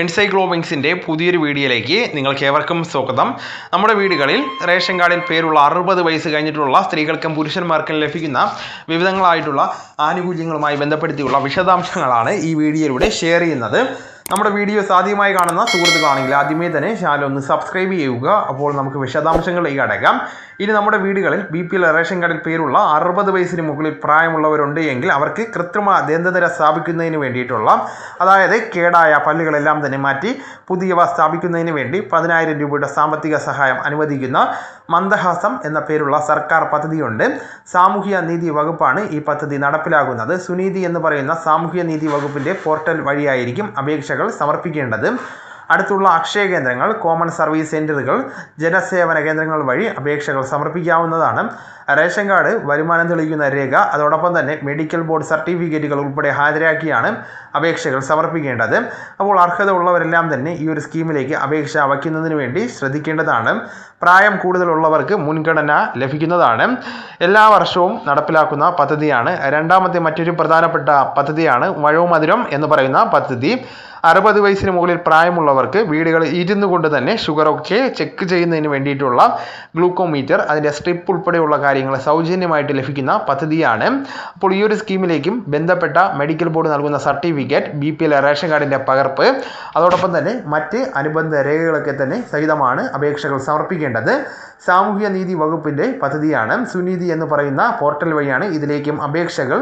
എൻസൈക്ലോമിക്സിന്റെ പുതിയൊരു വീഡിയോയിലേക്ക് നിങ്ങൾക്ക് ഏവർക്കും സ്വാഗതം. നമ്മുടെ വീടുകളിൽ റേഷൻ കാർഡിൽ പേരുള്ള അറുപത് വയസ്സ് കഴിഞ്ഞിട്ടുള്ള സ്ത്രീകൾക്കും പുരുഷന്മാർക്കും ലഭിക്കുന്ന വിവിധങ്ങളായിട്ടുള്ള ആനുകൂല്യങ്ങളുമായി ബന്ധപ്പെടുത്തിയുള്ള വിശദാംശങ്ങളാണ് ഈ വീഡിയോയിലൂടെ ഷെയർ ചെയ്യുന്നത്. നമ്മുടെ വീഡിയോസ് ആദ്യമായി കാണുന്ന സുഹൃത്തുക്കളാണെങ്കിൽ ആദ്യമേ തന്നെ ചാനൽ ഒന്ന് സബ്സ്ക്രൈബ് ചെയ്യുക. അപ്പോൾ നമുക്ക് വിശദാംശങ്ങളിലേക്ക് അടക്കാം. ഇനി നമ്മുടെ വീടുകളിൽ ബി പി എൽ റേഷൻ കാർഡിൽ പേരുള്ള അറുപത് വയസ്സിന് മുകളിൽ പ്രായമുള്ളവരുണ്ട് എങ്കിൽ അവർക്ക് കൃത്രിമ ദന്തനിര സ്ഥാപിക്കുന്നതിന് വേണ്ടിയിട്ടുള്ള അതായത് കേടായ പല്ലുകളെല്ലാം തന്നെ മാറ്റി പുതിയവ സ്ഥാപിക്കുന്നതിന് വേണ്ടി പതിനായിരം രൂപയുടെ സാമ്പത്തിക സഹായം അനുവദിക്കുന്ന മന്ദഹാസം എന്ന പേരുള്ള സർക്കാർ പദ്ധതിയുണ്ട്. സാമൂഹ്യ നീതി വകുപ്പാണ് ഈ പദ്ധതി നടപ്പിലാക്കുന്നത്. സുനീതി എന്ന് പറയുന്ന സാമൂഹ്യ നീതി വകുപ്പിന്റെ പോർട്ടൽ വഴിയായിരിക്കും അപേക്ഷകൾ സമർപ്പിക്കേണ്ടത്. അടുത്തുള്ള അക്ഷയ കേന്ദ്രങ്ങൾ കോമൺ സർവീസ് സെന്ററുകൾ ജനസേവന കേന്ദ്രങ്ങൾ വഴി അപേക്ഷകൾ സമർപ്പിക്കാവുന്നതാണ്. റേഷൻ കാർഡ് വരുമാനം തെളിയിക്കുന്ന രേഖ അതോടൊപ്പം തന്നെ മെഡിക്കൽ ബോർഡ് സർട്ടിഫിക്കറ്റുകൾ ഉൾപ്പെടെ ഹാജരാക്കിയാണ് അപേക്ഷകൾ സമർപ്പിക്കേണ്ടത്. അപ്പോൾ അർഹത ഉള്ളവരെല്ലാം തന്നെ ഈ ഒരു സ്കീമിലേക്ക് അപേക്ഷ വയ്ക്കുന്നതിന് വേണ്ടി ശ്രദ്ധിക്കേണ്ടതാണ്. പ്രായം കൂടുതലുള്ളവർക്ക് മുൻഗണന ലഭിക്കുന്നതാണ്. എല്ലാ വർഷവും നടപ്പിലാക്കുന്ന പദ്ധതിയാണ്. രണ്ടാമത്തെ മറ്റൊരു പ്രധാനപ്പെട്ട പദ്ധതിയാണ് വഴവുമധുരം എന്ന് പറയുന്ന പദ്ധതി. അറുപത് വയസ്സിന് മുകളിൽ പ്രായമുള്ളവർക്ക് വീടുകളിൽ ഇരുന്നു കൊണ്ട് തന്നെ ഷുഗറൊക്കെ ചെക്ക് ചെയ്യുന്നതിന് വേണ്ടിയിട്ടുള്ള ഗ്ലൂക്കോമീറ്റർ അതിന്റെ സ്ട്രിപ്പ് ഉൾപ്പെടെയുള്ള കാര്യങ്ങൾ സൗജന്യമായിട്ട് ലഭിക്കുന്ന പദ്ധതിയാണ്. അപ്പോൾ ഈ ഒരു സ്കീമിലേക്കും ബന്ധപ്പെട്ട മെഡിക്കൽ ബോർഡ് നൽകുന്ന certificate B P L ration കാർഡിന്റെ പകർപ്പ് അതോടൊപ്പം തന്നെ മറ്റ് അനുബന്ധ രേഖകളൊക്കെ തന്നെ സഹിതമാണ് അപേക്ഷകൾ സമർപ്പിക്കേണ്ടത്. സാമൂഹ്യ നീതി വകുപ്പിന്റെ പദ്ധതിയാണ് സുനീതി എന്ന് പറയുന്ന പോർട്ടൽ വഴിയാണ് ഇതിലേക്കും അപേക്ഷകൾ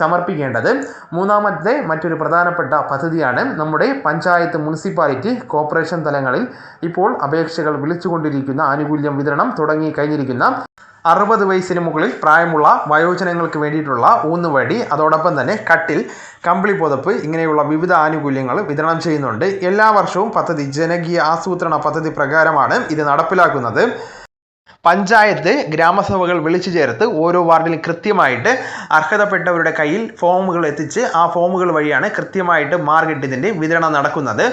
സമർപ്പിക്കേണ്ടത്. മൂന്നാമത്തെ മറ്റൊരു പ്രധാനപ്പെട്ട പദ്ധതിയാണ് നമ്മുടെ പഞ്ചായത്ത് മുനിസിപ്പാലിറ്റി കോർപ്പറേഷൻ തലങ്ങളിൽ ഇപ്പോൾ അപേക്ഷകൾ വിളിച്ചുകൊണ്ടിരിക്കുന്ന ആനുകൂല്യം വിതരണം തുടങ്ങി കഴിഞ്ഞിരിക്കുന്ന അറുപത് വയസ്സിന് മുകളിൽ പ്രായമുള്ള വയോജനങ്ങൾക്ക് വേണ്ടിയിട്ടുള്ള ഊന്നുവടി അതോടൊപ്പം തന്നെ കട്ടിൽ കമ്പിളി പുതപ്പ് ഇങ്ങനെയുള്ള വിവിധ ആനുകൂല്യങ്ങൾ വിതരണം ചെയ്യുന്നുണ്ട്. എല്ലാ വർഷവും പദ്ധതി ജനകീയ ആസൂത്രണ പദ്ധതി പ്രകാരമാണ് ഇത് നടപ്പിലാക്കുന്നത്. പഞ്ചായത്ത് ഗ്രാമസഭകൾ വിളിച്ചു ചേർത്ത് ഓരോ വാർഡിലും കൃത്യമായിട്ട് അർഹതപ്പെട്ടവരുടെ കയ്യിൽ ഫോമുകൾ എത്തിച്ച് ആ ഫോമുകൾ വഴിയാണ് കൃത്യമായിട്ട് മാർക്കറ്റ് ഇതിന്റെ വിതരണം നടക്കുന്നത്.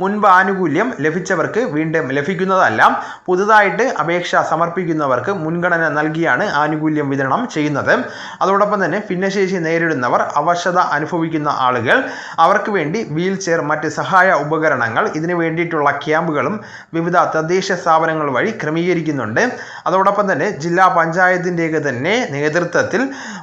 മുൻപ് ആനുകൂല്യം ലഭിച്ചവർക്ക് വീണ്ടും ലഭിക്കുന്നതല്ല. പുതുതായിട്ട് അപേക്ഷ സമർപ്പിക്കുന്നവർക്ക് മുൻഗണന നൽകിയാണ് ആനുകൂല്യം വിതരണം ചെയ്യുന്നത്. അതോടൊപ്പം തന്നെ ഭിന്നശേഷി നേരിടുന്നവർ അവശത അനുഭവിക്കുന്ന ആളുകൾ അവർക്ക് വേണ്ടി വീൽ ചെയർ മറ്റ് സഹായ ഉപകരണങ്ങൾ ഇതിനു വേണ്ടിയിട്ടുള്ള ക്യാമ്പുകളും വിവിധ തദ്ദേശ സ്ഥാപനങ്ങൾ വഴി ക്രമീകരിക്കുന്നുണ്ട്. അതോടൊപ്പം തന്നെ ജില്ലാ പഞ്ചായത്തിന്റെയൊക്കെ തന്നെ നേതൃത്വത്തിൽ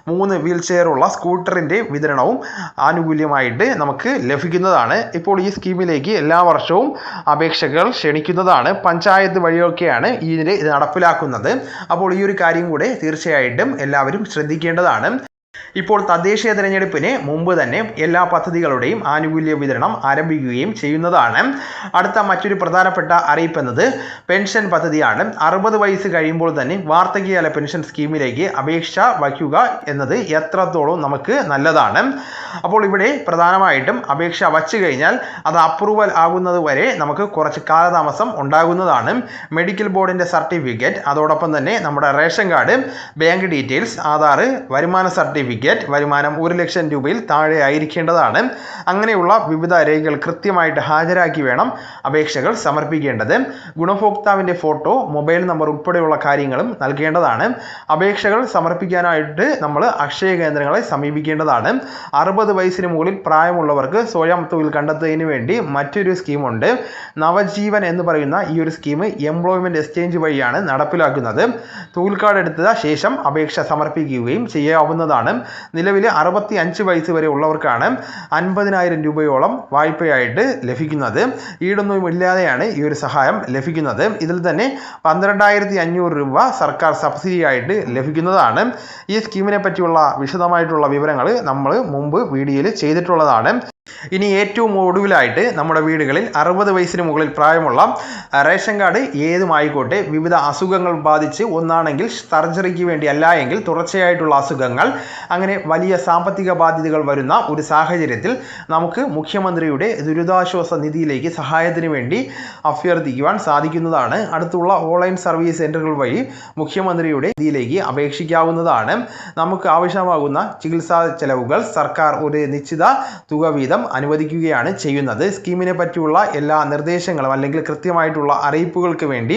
മൂന്ന് വീൽ ചെയറുള്ള സ്കൂട്ടറിന്റെ വിതരണവും ആനുകൂല്യമായിട്ട് നമുക്ക് ലഭിക്കുന്നതാണ്. ഇപ്പോൾ ഈ സ്കീമിലേക്ക് എല്ലാ വർഷവും അപേക്ഷകൾ ക്ഷണിക്കുന്നതാണ് പഞ്ചായത്ത് വഴിയൊക്കെയാണ് ഇതിനെ നടപ്പിലാക്കുന്നത്. അപ്പോൾ ഈ ഒരു കാര്യം കൂടെ തീർച്ചയായിട്ടും എല്ലാവരും ശ്രദ്ധിക്കേണ്ടതാണ്. ഇപ്പോൾ തദ്ദേശീയ തെരഞ്ഞെടുപ്പിന് മുമ്പ് തന്നെ എല്ലാ പദ്ധതികളുടെയും ആനുകൂല്യ വിതരണം ആരംഭിക്കുകയും ചെയ്യുന്നതാണ്. അടുത്ത മറ്റൊരു പ്രധാനപ്പെട്ട അറിയിപ്പ് എന്നത് പെൻഷൻ പദ്ധതിയാണ്. അറുപത് വയസ്സ് കഴിയുമ്പോൾ തന്നെ വാർദ്ധക്യകാല പെൻഷൻ സ്കീമിലേക്ക് അപേക്ഷ വയ്ക്കുക എന്നത് എത്രത്തോളം നമുക്ക് നല്ലതാണ്. അപ്പോൾ ഇവിടെ പ്രധാനമായിട്ടും അപേക്ഷ വച്ചു കഴിഞ്ഞാൽ അത് അപ്രൂവൽ ആകുന്നത് വരെ നമുക്ക് കുറച്ച് കാലതാമസം ഉണ്ടാകുന്നതാണ്. മെഡിക്കൽ ബോർഡിന്റെ സർട്ടിഫിക്കറ്റ് അതോടൊപ്പം തന്നെ നമ്മുടെ ration card bank details Aadhaar വരുമാന സർട്ടിഫിക്കറ്റ് വരുമാനം ഒരു ലക്ഷം രൂപയിൽ താഴെ ആയിരിക്കേണ്ടതാണ് അങ്ങനെയുള്ള വിവിധ രേഖകൾ കൃത്യമായിട്ട് ഹാജരാക്കി വേണം അപേക്ഷകൾ സമർപ്പിക്കേണ്ടത്. ഗുണഭോക്താവിന്റെ ഫോട്ടോ മൊബൈൽ നമ്പർ ഉൾപ്പെടെയുള്ള കാര്യങ്ങളും നൽകേണ്ടതാണ്. അപേക്ഷകൾ സമർപ്പിക്കാനായിട്ട് നമ്മൾ അക്ഷയ കേന്ദ്രങ്ങളെ സമീപിക്കേണ്ടതാണ്. അറുപത് വയസ്സിന് മുകളിൽ പ്രായമുള്ളവർക്ക് സ്വയം തൊഴിൽ കണ്ടെത്തുന്നതിന് വേണ്ടി മറ്റൊരു സ്കീമുണ്ട്. നവജീവൻ എന്ന് പറയുന്ന ഈ ഒരു സ്കീം എംപ്ലോയ്മെന്റ് എക്സ്ചേഞ്ച് വഴിയാണ് നടപ്പിലാക്കുന്നത്. തൊഴിൽ കാർഡ് എടുത്ത ശേഷം അപേക്ഷ സമർപ്പിക്കുകയും ചെയ്യാവുന്നതാണ്. നിലവിൽ അറുപത്തി അഞ്ച് വയസ്സ് വരെ ഉള്ളവർക്കാണ് അൻപതിനായിരം രൂപയോളം വായ്പയായിട്ട് ലഭിക്കുന്നത്. ഈടൊന്നും ഇല്ലാതെയാണ് ഈ ഒരു സഹായം ലഭിക്കുന്നത്. ഇതിൽ തന്നെ പന്ത്രണ്ടായിരത്തി അഞ്ഞൂറ് രൂപ സർക്കാർ സബ്സിഡിയായിട്ട് ലഭിക്കുന്നതാണ്. ഈ സ്കീമിനെ പറ്റിയുള്ള വിശദമായിട്ടുള്ള വിവരങ്ങൾ നമ്മൾ മുമ്പ് വീഡിയോയിൽ ചെയ്തിട്ടുള്ളതാണ്. ഇനി ഏറ്റവും ഒടുവിലായിട്ട് നമ്മുടെ വീടുകളിൽ അറുപത് വയസ്സിന് മുകളിൽ പ്രായമുള്ള റേഷൻ കാർഡ് ഏതുമായിക്കോട്ടെ വിവിധ അസുഖങ്ങൾ ബാധിച്ച് ഒന്നാണെങ്കിൽ സർജറിക്ക് വേണ്ടി അല്ല എങ്കിൽ തുടർച്ചയായിട്ടുള്ള അസുഖങ്ങൾ അങ്ങനെ വലിയ സാമ്പത്തിക ബാധ്യതകൾ വരുന്ന ഒരു സാഹചര്യത്തിൽ നമുക്ക് മുഖ്യമന്ത്രിയുടെ ദുരിതാശ്വാസ നിധിയിലേക്ക് സഹായത്തിന് വേണ്ടി അഭ്യർത്ഥിക്കുവാൻ സാധിക്കുന്നതാണ്. അടുത്തുള്ള ഓൺലൈൻ സർവീസ് സെന്ററുകൾ വഴി മുഖ്യമന്ത്രിയുടെ നിധിയിലേക്ക് അപേക്ഷിക്കാവുന്നതാണ്. നമുക്ക് ആവശ്യമാകുന്ന ചികിത്സാ ചെലവുകൾ സർക്കാർ ഒരു നിശ്ചിത തുക വീതം വീതം അനുവദിക്കുകയാണ് ചെയ്യുന്നത്. സ്കീമിനെ പറ്റിയുള്ള എല്ലാ നിർദ്ദേശങ്ങളും അല്ലെങ്കിൽ കൃത്യമായിട്ടുള്ള അറിയിപ്പുകൾക്ക് വേണ്ടി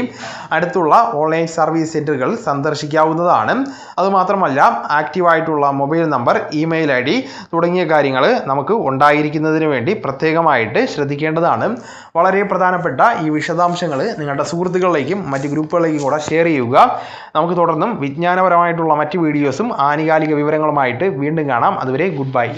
അടുത്തുള്ള ഓൺലൈൻ സർവീസ് സെന്ററുകൾ സന്ദർശിക്കാവുന്നതാണ്. അതുമാത്രമല്ല ആക്റ്റീവായിട്ടുള്ള mobile number email I D തുടങ്ങിയ കാര്യങ്ങൾ നമുക്ക് ഉണ്ടായിരിക്കുന്നതിന് വേണ്ടി പ്രത്യേകമായിട്ട് ശ്രദ്ധിക്കേണ്ടതാണ്. വളരെ പ്രധാനപ്പെട്ട ഈ വിശദാംശങ്ങൾ നിങ്ങളുടെ സുഹൃത്തുക്കളിലേക്കും മറ്റ് ഗ്രൂപ്പുകളിലേക്കും കൂടെ ഷെയർ ചെയ്യുക. നമുക്ക് തുടർന്നും വിജ്ഞാനപരമായിട്ടുള്ള മറ്റ് വീഡിയോസും ആനുകാലിക വിവരങ്ങളുമായിട്ട് വീണ്ടും കാണാം. അതുവരെ ഗുഡ് ബൈ.